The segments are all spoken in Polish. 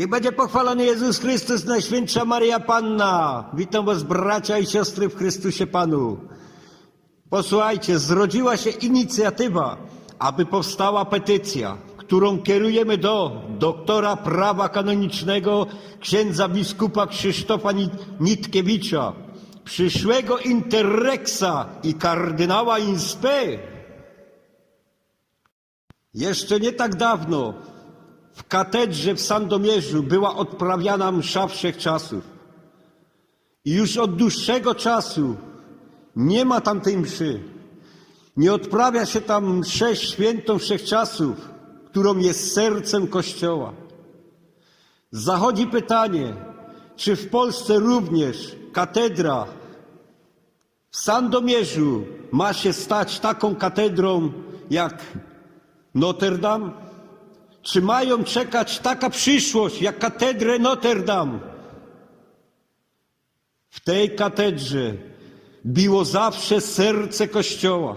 Niech będzie pochwalony Jezus Chrystus, Najświętsza Maria Panna. Witam was bracia i siostry w Chrystusie Panu. Posłuchajcie, zrodziła się inicjatywa, aby powstała petycja, którą kierujemy do doktora prawa kanonicznego, księdza biskupa Krzysztofa Nit- Nitkiewicza, przyszłego interreksa i kardynała inspe. Jeszcze nie tak dawno w katedrze w Sandomierzu była odprawiana msza wszechczasów. I już od dłuższego czasu nie ma tam tej mszy. Nie odprawia się tam mszę świętą wszechczasów, którą jest sercem Kościoła. Zachodzi pytanie, czy w Polsce również katedra w Sandomierzu ma się stać taką katedrą jak Notre Dame? Czy mają czekać taka przyszłość jak katedrę Notre Dame? W tej katedrze biło zawsze serce Kościoła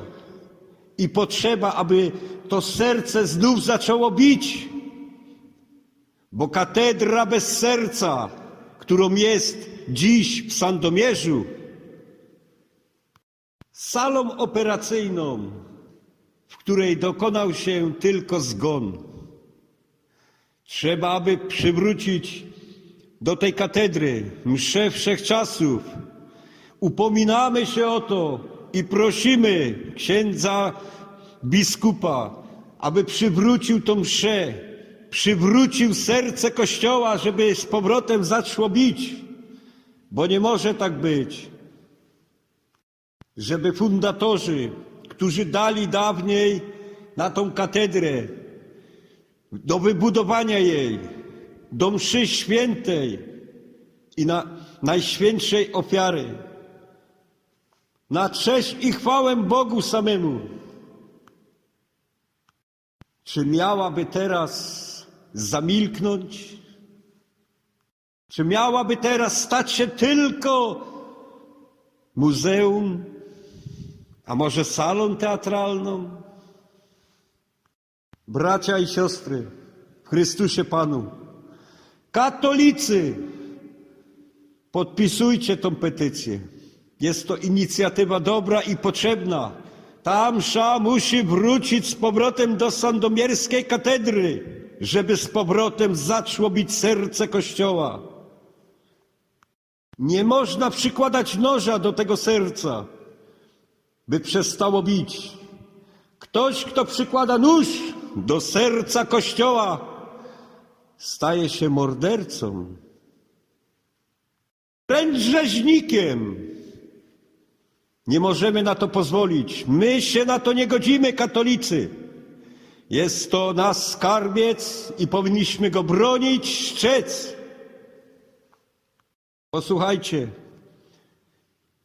i potrzeba, aby to serce znów zaczęło bić, bo katedra bez serca, którą jest dziś w Sandomierzu, salą operacyjną, w której dokonał się tylko zgon. Trzeba, aby przywrócić do tej katedry mszę wszechczasów. Upominamy się o to i prosimy księdza biskupa, aby przywrócił tą mszę, przywrócił serce Kościoła, żeby z powrotem zaczło bić, bo nie może tak być, żeby fundatorzy, którzy dali dawniej na tą katedrę, do wybudowania jej, do mszy świętej i na najświętszej ofiary, na cześć i chwałę Bogu samemu. Czy miałaby teraz zamilknąć? Czy miałaby teraz stać się tylko muzeum, a może salą teatralną? Bracia i siostry w Chrystusie Panu, katolicy, podpisujcie tą petycję. Jest to inicjatywa dobra i potrzebna. Ta msza musi wrócić z powrotem do sandomierskiej katedry, żeby z powrotem zaczło bić serce Kościoła. Nie można przykładać noża do tego serca, by przestało bić. Ktoś, kto przykłada nóż do serca Kościoła, staje się mordercą, wręcz rzeźnikiem. Nie możemy na to pozwolić. My się na to nie godzimy, katolicy. Jest to nasz skarbiec i powinniśmy go bronić, szczec. Posłuchajcie,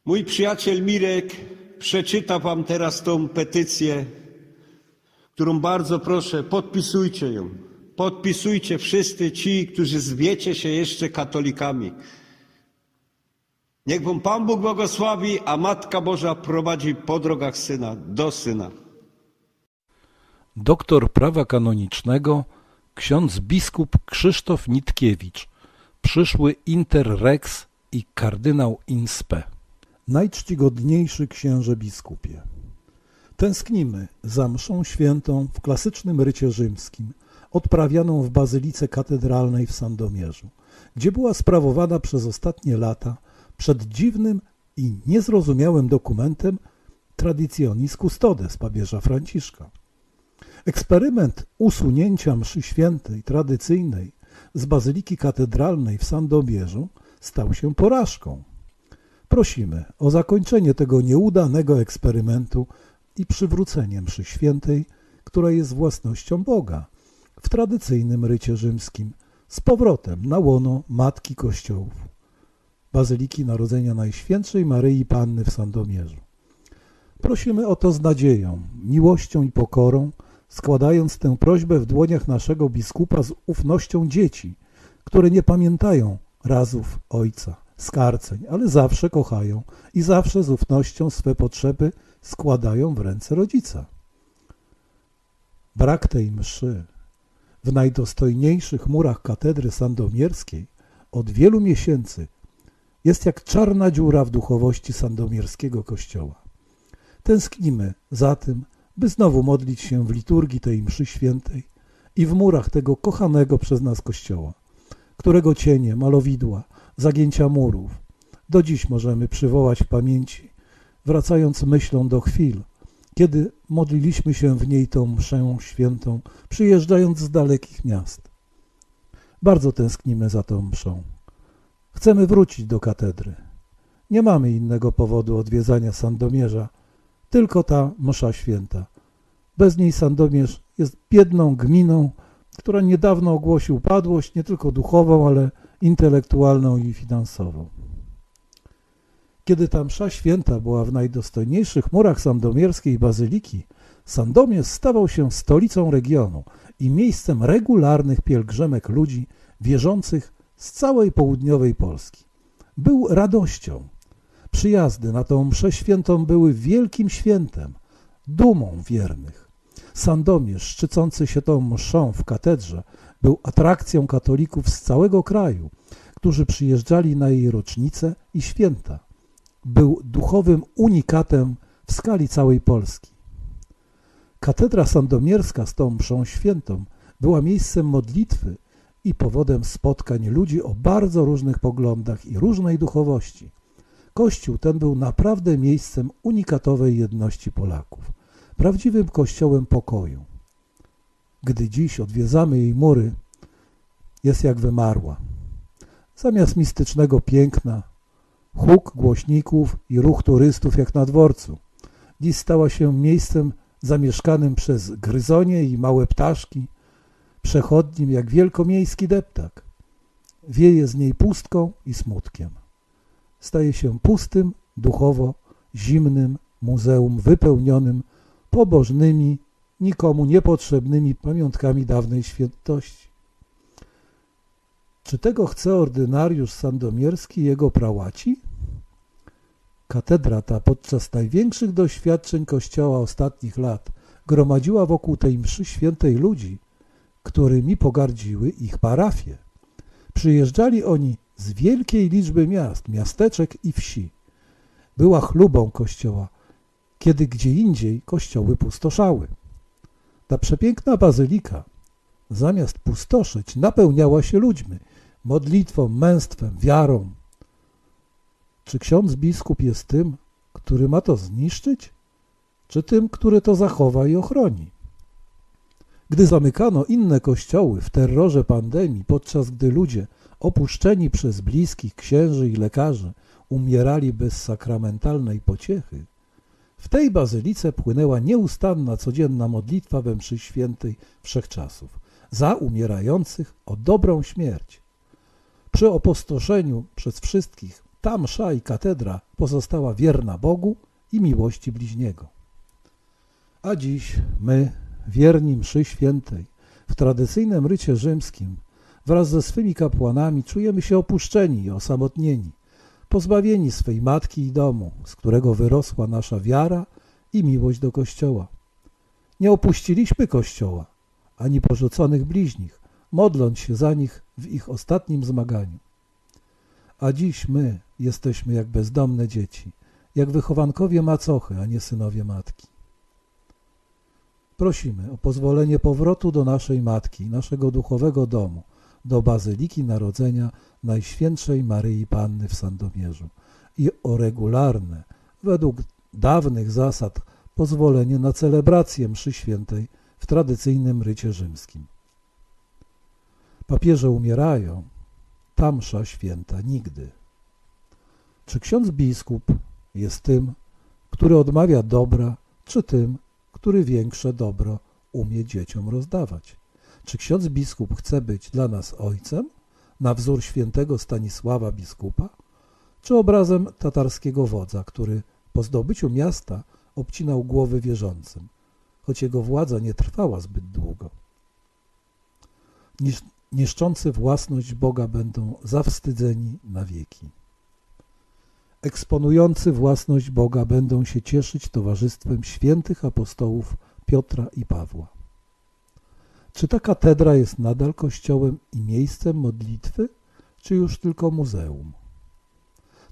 mój przyjaciel Mirek przeczyta wam teraz tą petycję, którą bardzo proszę, podpisujcie ją. Podpisujcie wszyscy ci, którzy zwiecie się jeszcze katolikami. Niech wam Pan Bóg błogosławi, a Matka Boża prowadzi po drogach Syna, do Syna. Doktor prawa kanonicznego, ksiądz biskup Krzysztof Nitkiewicz, przyszły interrex i kardynał inspe. Najczcigodniejszy księże biskupie. Tęsknimy za mszą świętą w klasycznym rycie rzymskim, odprawianą w bazylice katedralnej w Sandomierzu, gdzie była sprawowana przez ostatnie lata przed dziwnym i niezrozumiałym dokumentem Traditionis Custodes papieża Franciszka. Eksperyment usunięcia mszy świętej tradycyjnej z bazyliki katedralnej w Sandomierzu stał się porażką. Prosimy o zakończenie tego nieudanego eksperymentu i przywrócenie mszy świętej, która jest własnością Boga, w tradycyjnym rycie rzymskim, z powrotem na łono Matki Kościołów, Bazyliki Narodzenia Najświętszej Maryi Panny w Sandomierzu. Prosimy o to z nadzieją, miłością i pokorą, składając tę prośbę w dłoniach naszego biskupa z ufnością dzieci, które nie pamiętają razów ojca, skarceń, ale zawsze kochają i zawsze z ufnością swe potrzeby składają w ręce rodzica. Brak tej mszy W najdostojniejszych murach katedry sandomierskiej od wielu miesięcy jest jak czarna dziura w duchowości sandomierskiego kościoła. Tęsknimy za tym, by znowu modlić się w liturgii tej mszy świętej i w murach tego kochanego przez nas kościoła, którego cienie, malowidła, zagięcia murów do dziś możemy przywołać w pamięci, wracając myślą do chwil, kiedy modliliśmy się w niej tą mszę świętą, przyjeżdżając z dalekich miast. Bardzo tęsknimy za tą mszą. Chcemy wrócić do katedry. Nie mamy innego powodu odwiedzania Sandomierza, tylko ta msza święta. Bez niej Sandomierz jest biedną gminą, która niedawno ogłosi upadłość nie tylko duchową, ale intelektualną i finansową. Kiedy ta msza święta była w najdostojniejszych murach sandomierskiej bazyliki, Sandomierz stawał się stolicą regionu i miejscem regularnych pielgrzymek ludzi wierzących z całej południowej Polski. Był radością. Przyjazdy na tą mszę świętą były wielkim świętem, dumą wiernych. Sandomierz, szczycący się tą mszą w katedrze, był atrakcją katolików z całego kraju, którzy przyjeżdżali na jej rocznice i święta. Był duchowym unikatem w skali całej Polski. Katedra sandomierska z tą mszą świętą była miejscem modlitwy i powodem spotkań ludzi o bardzo różnych poglądach i różnej duchowości. Kościół ten był naprawdę miejscem unikatowej jedności Polaków, prawdziwym kościołem pokoju. Gdy dziś odwiedzamy jej mury, jest jak wymarła. Zamiast mistycznego piękna, huk głośników i ruch turystów jak na dworcu, dziś stała się miejscem zamieszkanym przez gryzonie i małe ptaszki, przechodnim jak wielkomiejski deptak. Wieje z niej pustką i smutkiem. Staje się pustym, duchowo, zimnym muzeum wypełnionym pobożnymi, nikomu niepotrzebnymi pamiątkami dawnej świętości. Czy tego chce ordynariusz sandomierski i jego prałaci? Katedra ta podczas największych doświadczeń Kościoła ostatnich lat gromadziła wokół tej mszy świętej ludzi, którymi pogardziły ich parafie. Przyjeżdżali oni z wielkiej liczby miast, miasteczek i wsi. Była chlubą Kościoła, kiedy gdzie indziej kościoły pustoszały. Ta przepiękna bazylika, zamiast pustoszyć, napełniała się ludźmi, modlitwą, męstwem, wiarą. Czy ksiądz biskup jest tym, który ma to zniszczyć, czy tym, który to zachowa i ochroni? Gdy zamykano inne kościoły w terrorze pandemii, podczas gdy ludzie opuszczeni przez bliskich księży i lekarzy umierali bez sakramentalnej pociechy, w tej bazylice płynęła nieustanna codzienna modlitwa we mszy świętej wszechczasów za umierających o dobrą śmierć. Przy opustoszeniu przez wszystkich ta msza i katedra pozostała wierna Bogu i miłości bliźniego. A dziś my, wierni mszy świętej, w tradycyjnym rycie rzymskim, wraz ze swymi kapłanami czujemy się opuszczeni i osamotnieni, pozbawieni swej matki i domu, z którego wyrosła nasza wiara i miłość do Kościoła. Nie opuściliśmy Kościoła, ani porzuconych bliźnich, modląc się za nich w ich ostatnim zmaganiu. A dziś my jesteśmy jak bezdomne dzieci, jak wychowankowie macochy, a nie synowie matki. Prosimy o pozwolenie powrotu do naszej matki, naszego duchowego domu, do Bazyliki Narodzenia Najświętszej Maryi Panny w Sandomierzu i o regularne, według dawnych zasad, pozwolenie na celebrację mszy świętej w tradycyjnym rycie rzymskim. Papieże umierają, ta msza święta nigdy. Czy ksiądz biskup jest tym, który odmawia dobra, czy tym, który większe dobro umie dzieciom rozdawać? Czy ksiądz biskup chce być dla nas ojcem, na wzór świętego Stanisława biskupa, czy obrazem tatarskiego wodza, który po zdobyciu miasta obcinał głowy wierzącym, choć jego władza nie trwała zbyt długo? Nisz, niszczący własność Boga będą zawstydzeni na wieki. Eksponujący własność Boga będą się cieszyć towarzystwem świętych apostołów Piotra i Pawła. Czy ta katedra jest nadal kościołem i miejscem modlitwy, czy już tylko muzeum?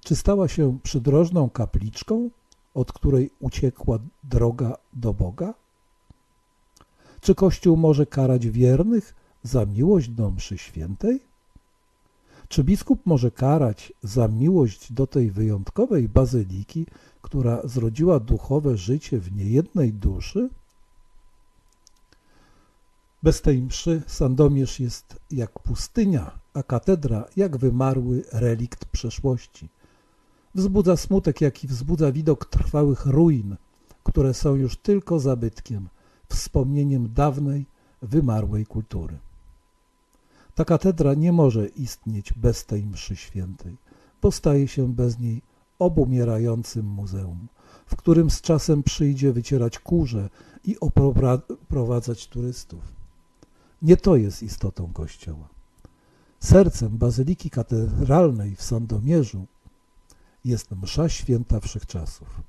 Czy stała się przydrożną kapliczką, od której uciekła droga do Boga? Czy Kościół może karać wiernych za miłość do mszy świętej? Czy biskup może karać za miłość do tej wyjątkowej bazyliki, która zrodziła duchowe życie w niejednej duszy? Bez tej mszy Sandomierz jest jak pustynia, a katedra jak wymarły relikt przeszłości. Wzbudza smutek, jaki wzbudza widok trwałych ruin, które są już tylko zabytkiem, wspomnieniem dawnej, wymarłej kultury. Ta katedra nie może istnieć bez tej mszy świętej, bo staje się bez niej obumierającym muzeum, w którym z czasem przyjdzie wycierać kurze i oprowadzać turystów. Nie to jest istotą Kościoła. Sercem Bazyliki Katedralnej w Sandomierzu jest msza święta wszechczasów.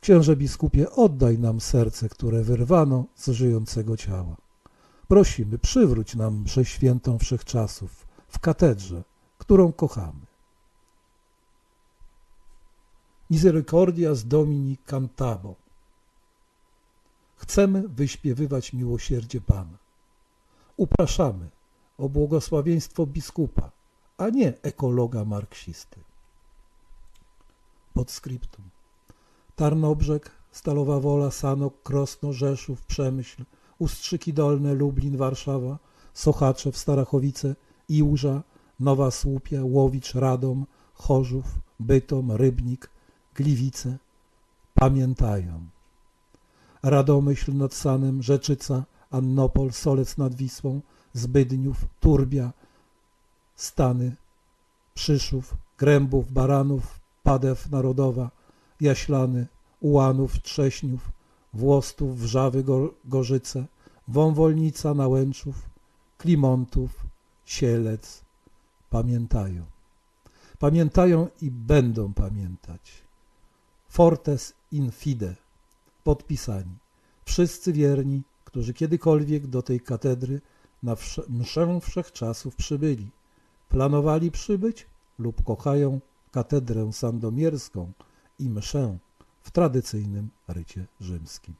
Księże biskupie, oddaj nam serce, które wyrwano z żyjącego ciała. Prosimy, przywróć nam mszę świętą wszechczasów w katedrze, którą kochamy. Misericordias Domini Cantabo. Chcemy wyśpiewywać miłosierdzie Pana. Upraszamy o błogosławieństwo biskupa, a nie ekologa marksisty. Podscriptum. Tarnobrzeg, Stalowa Wola, Sanok, Krosno, Rzeszów, Przemyśl, Ustrzyki Dolne, Lublin, Warszawa, Sochaczew, Starachowice, Iłża, Nowa Słupia, Łowicz, Radom, Chorzów, Bytom, Rybnik, Gliwice pamiętają. Radomyśl nad Sanem, Rzeczyca, Annopol, Solec nad Wisłą, Zbydniów, Turbia, Stany, Przyszów, Grębów, Baranów, Padew Narodowa, Jaślany, Ułanów, Trześniów, Włostów, Wrzawy, Go- Gorzyce, Wąwolnica, Nałęczów, Klimontów, Sielec. Pamiętają. Pamiętają i będą pamiętać. Fortes in fide. Podpisani. Wszyscy wierni, którzy kiedykolwiek do tej katedry na mszę wszechczasów przybyli, planowali przybyć lub kochają katedrę sandomierską i mszę w tradycyjnym rycie rzymskim.